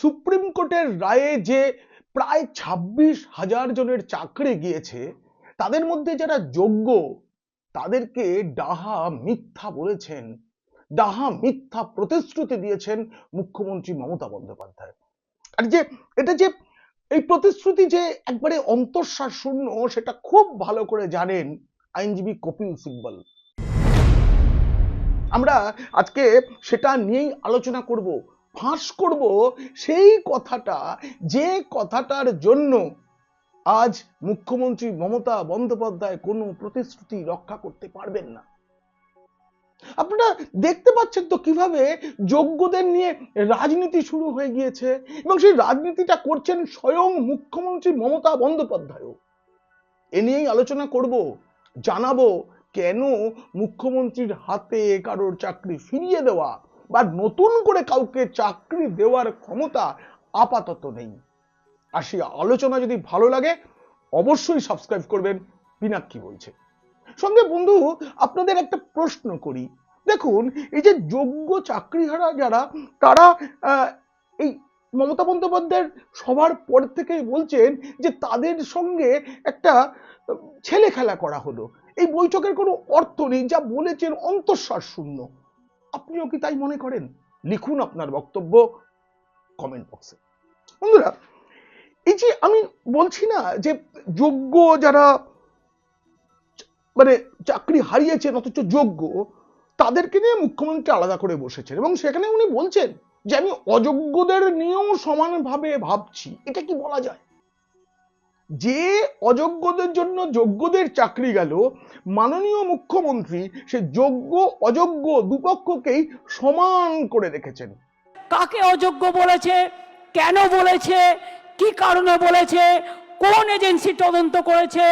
Supreme কোর্টের রায়ে যে প্রায় ছাব্বিশ হাজার জনের চাকরি গিয়েছে, তাদের মধ্যে যারা যোগ্য, তাদেরকে ডাহা মিথ্যা বলেছেন। ডাহা মিথ্যা প্রতিশ্রুতি দিয়েছেন মুখ্যমন্ত্রী মমতা বন্দ্যোপাধ্যায়। আর যে, এটা যে, এই প্রতিশ্রুতি যে একবারে অন্তঃশ্বাস শূন্য, সেটা খুব ভালো করে জানেন আইনজীবী কপিল সিব্বল। আমরা আজকে সেটা নিয়েই আলোচনা করব। ফাঁস করব সেই কথাটা, যে কথাটার জন্য আজ মুখ্যমন্ত্রী মমতা বন্দ্যোপাধ্যায় কোনো প্রতিশ্রুতি রক্ষা করতে পারবেন না। আপনারা দেখতে পাচ্ছেন তো কীভাবে যোগ্যদের নিয়ে রাজনীতি শুরু হয়ে গিয়েছে এবং সেই রাজনীতিটা করছেন স্বয়ং মুখ্যমন্ত্রী মমতা বন্দ্যোপাধ্যায়ও। এ নিয়েই আলোচনা করব, জানাব কেন মুখ্যমন্ত্রীর হাতে কারোর চাকরি ফিরিয়ে দেওয়া বা নতুন করে কাউকে চাকরি দেওয়ার ক্ষমতা আপাতত নেই। আর সেই আলোচনা যদি ভালো লাগে, অবশ্যই সাবস্ক্রাইব করবেন পিনাক্ষী বলছে। সঙ্গে বন্ধু, আপনাদের একটা প্রশ্ন করি। দেখুন, এই যে যোগ্য চাকরিহারা যারা, তারা এই মমতা বন্দ্যোপাধ্যায়ের সবার পর থেকে বলছেন যে তাদের সঙ্গে একটা ছেলে খেলা করা হলো। এই বৈঠকের কোনো অর্থ নেই, যা বলেছেন অন্তঃশ্বাস শূন্য। আপনিও কি তাই মনে করেন? লিখুন আপনার বক্তব্য কমেন্ট বক্সে বন্ধুরা, এই যে আমি বলছি না যে যোগ্য যারা মানে চাকরি হারিয়েছেন অথচ যোগ্য, তাদেরকে নিয়ে মুখ্যমন্ত্রী আলাদা করে বসেছেন এবং সেখানে উনি বলছেন যে আমি অযোগ্যদের নিয়েও সমানভাবে ভাবছি। এটা কি বলা যায়? যে অযোগ্যদের জন্য যোগ্যদের চাকরি গেল, মাননীয় মুখ্যমন্ত্রী সে যোগ্য, অযোগ্য দুপক্ষকেই সমান করে রেখেছেন। কাকে অযোগ্য বলেছে? কেন বলেছে? কি কারণে বলেছে? কোন এজেন্সি তদন্ত করেছে?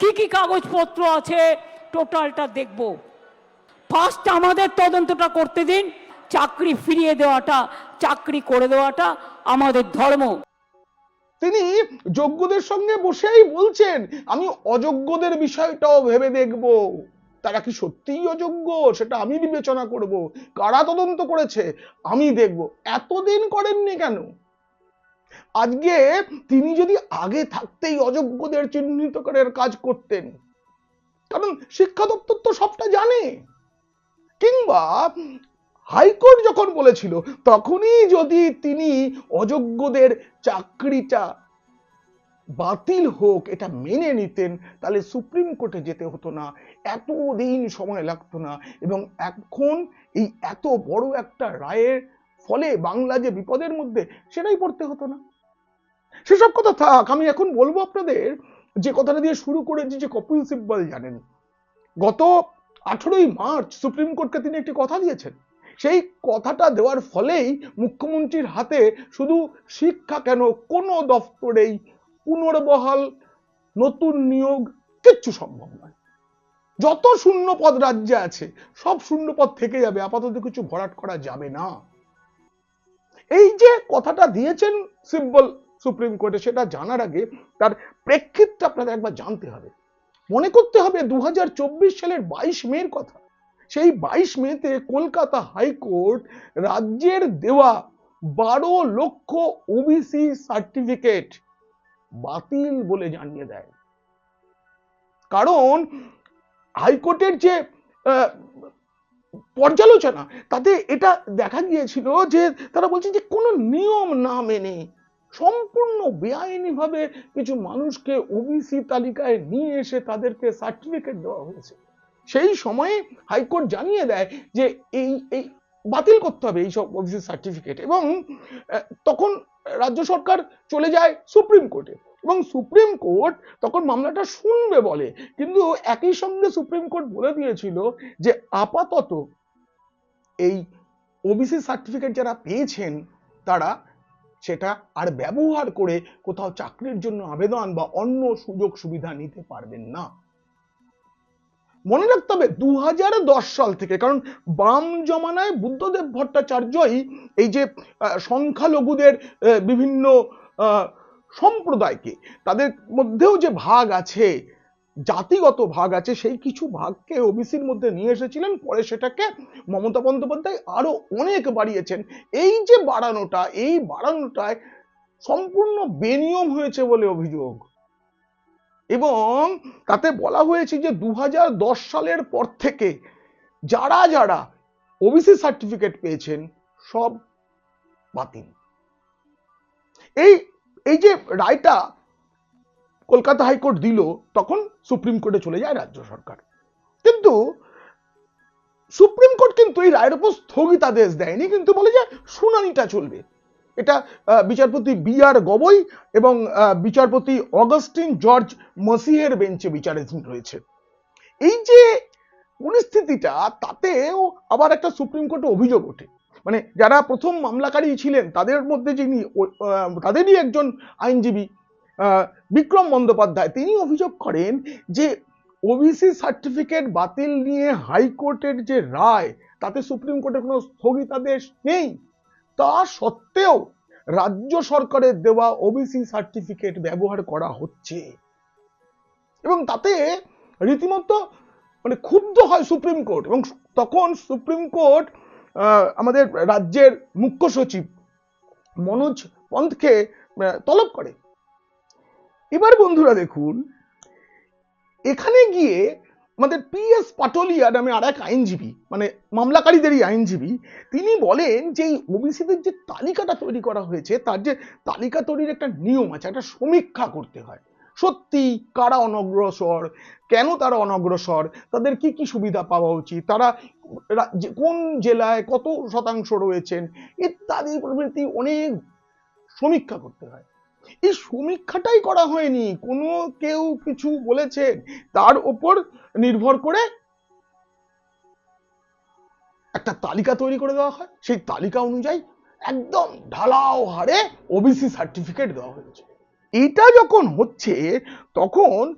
কি কি কাগজপত্র আছে? টোটালটা দেখব। ফার্স্ট আমাদের তদন্তটা করতে দিন, চাকরি ফিরিয়ে দেওয়াটা, চাকরি করে দেওয়াটা আমাদের ধর্ম। তিনি যোগ্যদের সঙ্গে বসেই বলছেন, আমি অযোগ্যদের বিষয়টাও ভেবে দেখব। তারা কি সত্যিই অযোগ্য? সেটা আমি বিবেচনা করব। কারা তদন্ত করেছে? আমি দেখব। এতদিন করেননি কেন? আজকে তিনি যদি আগে থাকতেই অযোগ্যদের চিহ্নিত করার কাজ করতেন, কারণ শিক্ষা দপ্তর তো সবটা জানে। কিংবা হাইকোর্ট যখন বলেছিল, তখনই যদি তিনি অযোগ্যদের চাকরিটা বাতিল হোক, এটা মেনে নিতেন, তাহলে সুপ্রিম কোর্টে যেতে হতো না। এতদিন সময় লাগতো না এবং এখন এই এত বড় একটা রায়ের ফলে বাংলা যে বিপদের মধ্যে, সেটাই পড়তে হতো না। সেসব কথা থাক, আমি এখন বলব আপনাদের যে কথাটা দিয়ে শুরু করেছি যে কপিল সিব্বল জানেন। গত আঠেরোই মার্চ সুপ্রিম কোর্টকে তিনি একটি কথা দিয়েছেন। সেই কথাটা দেওয়ার ফলেই মুখ্যমন্ত্রীর হাতে শুধু শিক্ষা কেন কোনো দপ্তরেই পুনর্বহাল, নতুন নিয়োগ কিচ্ছু সম্ভব নয়। যত শূন্য পদ রাজ্যে আছে, সব শূন্য পদ থেকে যাবে, আপাতত কিছু ভরাট করা যাবে না। এই যে কথাটা দিয়েছেন সিম্বল সুপ্রিম কোর্টে, সেটা জানার আগে তার প্রেক্ষিতটা আপনাদের একবার জানতে হবে। মনে করতে হবে দু হাজার চব্বিশ সালের বাইশ মের কথা সেই বাইশ মেতে কলকাতা হাইকোর্ট রাজ্যের দেওয়া বারো লক্ষ ওবিসি সার্টিফিকেট বাতিল বলে জানিয়ে দেয়। কারণ হাইকোর্টের যে পর্যালোচনা, তাতে এটা দেখা গিয়েছিল যে তারা বলছে যে কোনো নিয়ম না মেনে সম্পূর্ণ বেআইনিভাবে কিছু মানুষকে ওবিসি তালিকায় নিয়ে এসে তাদেরকে সার্টিফিকেট দেওয়া হয়েছে। সেই সময়ে হাইকোর্ট জানিয়ে দেয় যে এই এই বাতিল করতে হবে এই সব ওবিসি সার্টিফিকেট এবং তখন রাজ্য সরকার চলে যায় সুপ্রিম কোর্টে এবং সুপ্রিম কোর্ট তখন মামলাটা শুনবে বলে। কিন্তু একই সঙ্গে সুপ্রিম কোর্ট বলে দিয়েছিল যে আপাতত এই ওবিসি সার্টিফিকেট যারা পেয়েছেন তারা সেটা আর ব্যবহার করে কোথাও চাকরির জন্য আবেদন বা অন্য সুযোগ সুবিধা নিতে পারবেন না। মনে রাখতে হবে দু হাজার দশ সাল থেকে, কারণ বাম জমানায় বুদ্ধদেব ভট্টাচার্যই এই যে সংখ্যালঘুদের বিভিন্ন সম্প্রদায়কে, তাদের মধ্যেও যে ভাগ আছে, জাতিগত ভাগ আছে, সেই কিছু ভাগকে ওবিসির মধ্যে নিয়ে এসেছিলেন, পরে সেটাকে মমতা বন্দ্যোপাধ্যায় আরও অনেক বাড়িয়েছেন। এই যে বাড়ানোটা, এই বাড়ানোটায় সম্পূর্ণ বেনিয়ম হয়েছে বলে অভিযোগ। এবং তাতে বলা হয়েছে যে দু হাজার দশ সালের পর থেকে যারা যারা ওবিসি সার্টিফিকেট পেয়েছেন, সব বাতিল। এই এই যে রায়টা কলকাতা হাইকোর্ট দিল, তখন সুপ্রিম কোর্টে চলে যায় রাজ্য সরকার। কিন্তু সুপ্রিম কোর্ট কিন্তু এই রায়ের উপর স্থগিতাদেশ দেয়নি, কিন্তু বলে যে শুনানিটা চলবে। এটা বিচারপতি বি আর গবই এবং বিচারপতি অগস্টিন জর্জ মসিহের বেঞ্চে বিচারাধীন রয়েছে। এই যে পরিস্থিতিটা, তাতেও আবার একটা সুপ্রিম কোর্টে অভিযোগ ওঠে। মানে যারা প্রথম মামলাকারী ছিলেন, তাদের মধ্যে যিনি তাদেরই একজন আইনজীবী বিক্রম বন্দ্যোপাধ্যায়, তিনি অভিযোগ করেন যে ওবিসি সার্টিফিকেট বাতিল নিয়ে হাইকোর্টের যে রায়, তাতে সুপ্রিম কোর্টের কোনো স্থগিতাদেশ নেই। তা সত্ত্বেও রাজ্য সরকারের দেওয়া ওবিসি সার্টিফিকেট ব্যবহার করা হচ্ছে। এবং তাতে রীতিমতো মানে ক্ষুব্ধ হয় সুপ্রিম কোর্ট এবং তখন সুপ্রিম কোর্ট আমাদের রাজ্যের মুখ্য সচিব মনোজ পন্থকে তলব করে। এবার বন্ধুরা দেখুন, এখানে গিয়ে আমাদের পি এস পাটোলিয়া নামে আর এক আইনজীবী মানে মামলাকারীদেরই আইনজীবী, তিনি বলেন যে এই ওবিসিদের যে তালিকাটা তৈরি করা হয়েছে, তার যে তালিকা তৈরির একটা নিয়ম আছে, একটা সমীক্ষা করতে হয়। সত্যি কারা অনগ্রসর? কেন তারা অনগ্রসর? তাদের কি কি সুবিধা পাওয়া উচিত? তারা কোন জেলায় কত শতাংশ রয়েছেন? ইত্যাদি প্রভৃতি অনেক সমীক্ষা করতে হয়। এই সমীক্ষাটাই করা হয়নি। কোনো কেউ কিছু বলেছেন তার উপর নির্ভর করে একটা তালিকা তৈরি করে দেওয়া হয়। সেই তালিকা অনুযায়ী একদম ঢালাও হারে ওবিসি সার্টিফিকেট দেওয়া হয়েছে। এটা যখন হচ্ছে, তখন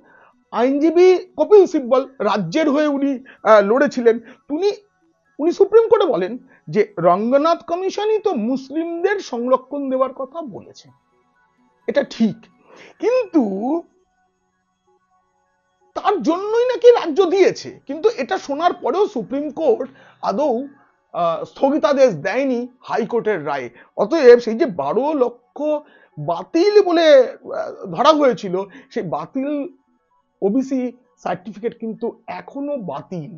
আইনজীবী কপিল সিব্বল রাজ্যের হয়ে উনি লড়েছিলেন। উনি উনি সুপ্রিম কোর্টে বলেন যে, রঙ্গনাথ কমিশনই তো মুসলিমদের সংরক্ষণ দেওয়ার কথা বলেছে। এটা ঠিক। কিন্তু তার জন্যই নাকি রাজ্য দিয়েছে। কিন্তু এটা শোনার পরেও সুপ্রিম কোর্ট আদৌ স্থগিতাদেশ দেয়নি হাইকোর্টের রায়ে। অতএব সেই যে বারো লক্ষ বাতিল বলে ধরা হয়েছিল, সেই বাতিল ওবিসি সার্টিফিকেট কিন্তু এখনও বাতিল।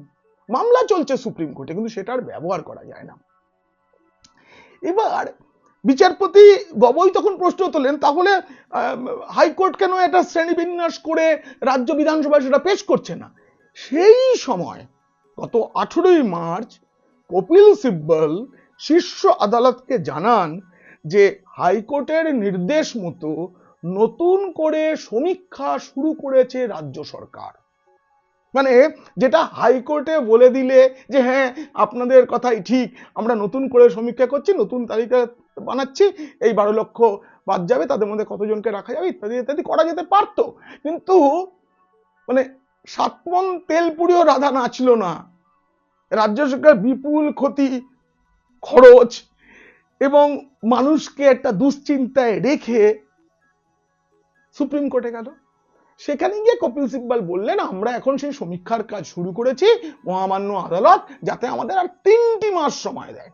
মামলা চলছে সুপ্রিম কোর্টে, কিন্তু সেটার ব্যবহার করা যায় না। এবার বিচারপতি গবই তখন প্রশ্ন তোলেন, তাহলে হাইকোর্ট কেন এটা শ্রেণীবিন্যাস করে রাজ্য বিধানসভায় সেটা পেশ করছে না? সেই সময়, গত আঠেরোই মার্চ, কপিল সিব্বল শীর্ষ আদালতকে জানান যে হাইকোর্টের নির্দেশ মতো নতুন করে সমীক্ষা শুরু করেছে রাজ্য সরকার। মানে যেটা হাইকোর্টে বলে দিলে যে হ্যাঁ আপনাদের কথাই ঠিক, আমরা নতুন করে সমীক্ষা করছি, নতুন তালিকা বানাচ্ছি, এই বারো লক্ষ বাদ যাবে, তাদের মধ্যে কতজনকে রাখা যাবে, ইত্যাদি ইত্যাদি করা যেতে পারতো। কিন্তু মানে সাতমন তেল পুড়িও রাধা নাচলো না। রাজ্য সরকার বিপুল ক্ষতি, খরচ, এবং মানুষকে একটা দুশ্চিন্তায় রেখে সুপ্রিম কোর্টে গেল। সেখানে গিয়ে কপিল সিব্বাল বললেন, আমরা এখন সেই সমীক্ষার কাজ শুরু করেছি, মহামান্য আদালত, যাতে আমাদের আর তিনটি মাস সময় দেয়।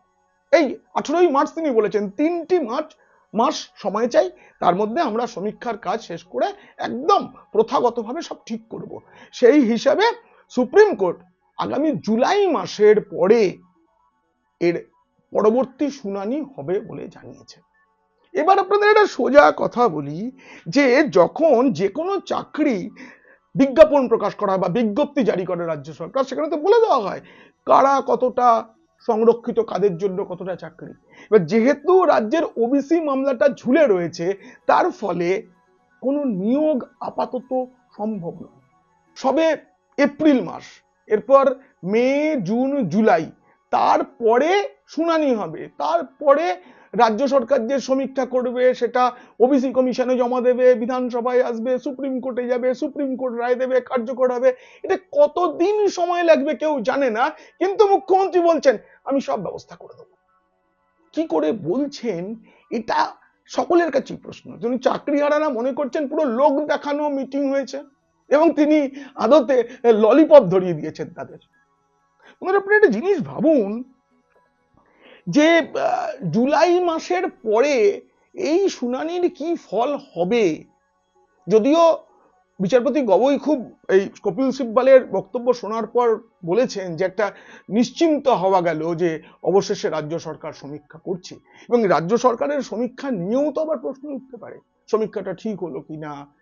এই আঠেরোই মার্চ তিনি বলেছেন, তিনটি মার্চ, মাস সময় চাই, তার মধ্যে আমরা সমীক্ষার কাজ শেষ করে একদম প্রথাগতভাবে সব ঠিক করব। সেই হিসাবে সুপ্রিম কোর্ট আগামী জুলাই মাসের পরে এর পরবর্তী শুনানি হবে বলে জানিয়েছে। এবার আপনাদের একটা সোজা কথা বলি, যে যখন যে কোনো চাকরি বিজ্ঞাপন প্রকাশ করা হয় বা বিজ্ঞপ্তি জারি করে রাজ্য সরকার, সেখানে তো বলে দেওয়া হয় কারা কতটা সংরক্ষিত কাদের জন্য কতটা চাকরি। এবার যেহেতু রাজ্যের ওবিসি মামলাটা ঝুলে রয়েছে, তার ফলে কোনো নিয়োগ আপাতত সম্ভব নয়। সবে এপ্রিল মাস, এরপর মে, জুন, জুলাই, তারপরে শুনানি হবে, তারপরে রাজ্য সরকার যে সমীক্ষা করবে, সেটা ওবিসি কমিশনে জমা দেবে, বিধানসভায় আসবে, সুপ্রিম কোর্টে যাবে, সুপ্রিম কোর্ট রায় দেবে, কার্যকর হবে। এটা কতদিন সময় লাগবে কেউ জানে না, কিন্তু মুখ্যমন্ত্রী বলছেন, আমি সব ব্যবস্থা করে দেবো। কি করে বলছেন? এটা সকলের কাছেই প্রশ্ন। তিনি চাকরি হারানা মনে করছেন পুরো লোক দেখানো মিটিং হয়েছে, এবং তিনি আদতে ললিপপ ধরিয়ে দিয়েছেন তাদের। আপনি একটা জিনিস ভাবুন যে জুলাই মাসের পরে এই শুনানির কি ফল হবে? যদিও বিচারপতি গগৈ খুব এই কপিল সিব্বালের বক্তব্য শোনার পর বলেছেন যে একটা নিশ্চিন্ত হওয়া গেল যে অবশেষে রাজ্য সরকার সমীক্ষা করছে। এবং রাজ্য সরকারের সমীক্ষা নিয়েও তো আবার প্রশ্ন উঠতে পারে, সমীক্ষাটা ঠিক হলো কি না?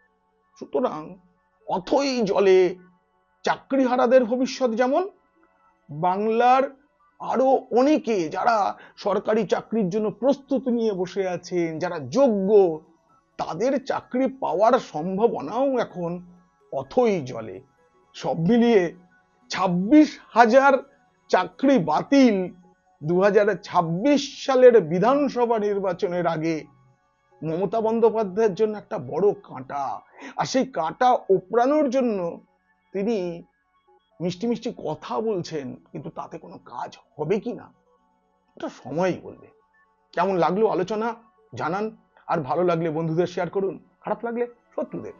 সুতরাং অথই জলে চাকরিহারাদের ভবিষ্যৎ যেমন, বাংলার আরও অনেকে যারা সরকারি চাকরির জন্য প্রস্তুতি নিয়ে বসে আছেন, যারা যোগ্য, তাদের চাকরি পাওয়ার সম্ভাবনাও এখন অথই জলে সব মিলিয়ে ছাব্বিশ হাজার চাকরি বাতিল দু হাজার ছাব্বিশ সালের বিধানসভা নির্বাচনের আগে মমতা বন্দ্যোপাধ্যায়ের জন্য একটা বড় কাঁটা। আর সেই কাঁটা ওপরানোর জন্য তিনি মিষ্টি মিষ্টি কথা বলছেন, কিন্তু তাতে কোনো কাজ হবে কি না? এটা সময়ই বলবে। কেমন লাগল আলোচনা, জানান। আর ভালো লাগলে বন্ধুদের শেয়ার করুন, খারাপ লাগলে শত্রুদের।